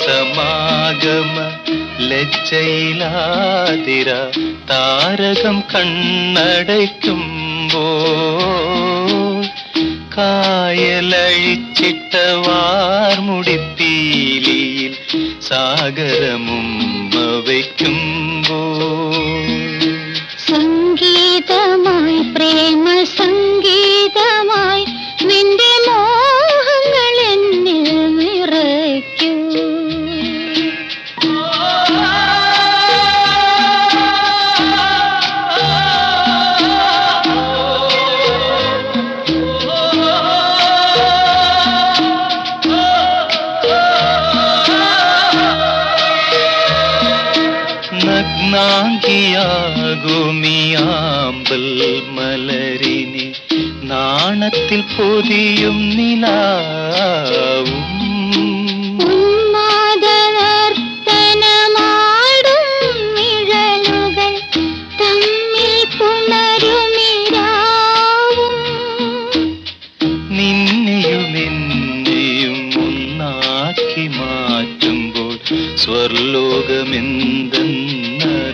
സമാഗമ ലജ്ജയിലാതിര താരകം കണ്ണടയ്ക്കുമ്പോ കായലഴിച്ചിട്ട വാർമുടിപ്പീലിയിൽ സാഗരമും വയ്ക്കുമ്പോ സംഗീതമായി നഗ്നാങ്കിയാകുമിയാമ്പൽ മലരിനെ. നാണത്തിൽ പൊതിയും നിലാവും. മാറ്റുമ്പോൾ നിഴലുകൾ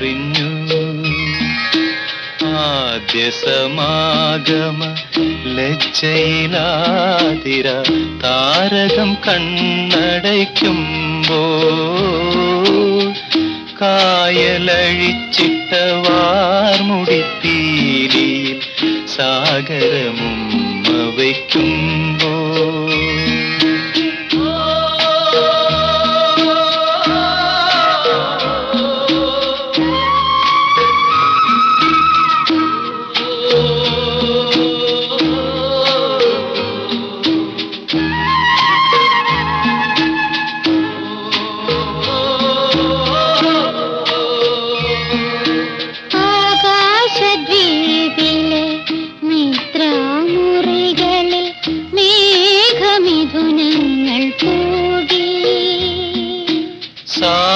സ്വർലോകമെന്തെന്നറിഞ്ഞു ആദ്യ സമാഗമ ലജ്ജയിലാതിര താരകം കണ്ണടയ്ക്കുമ്പോൾ കായലഴിച്ചിട്ട വാർമുടിപ്പീലിയിൽ സാഗരമുമ്മ വയ്ക്കുമ്പോൾ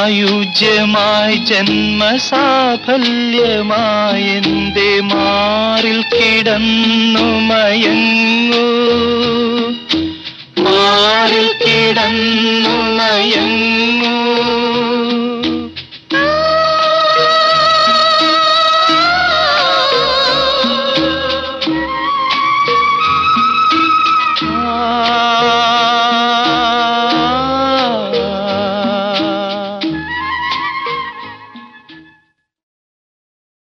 സായുജ്യമായി ജന്മസാഫല്യമായി എന്റെ മാറിൽ കിടന്നു മയങ്ങൂ. മാറിൽ കിടന്നു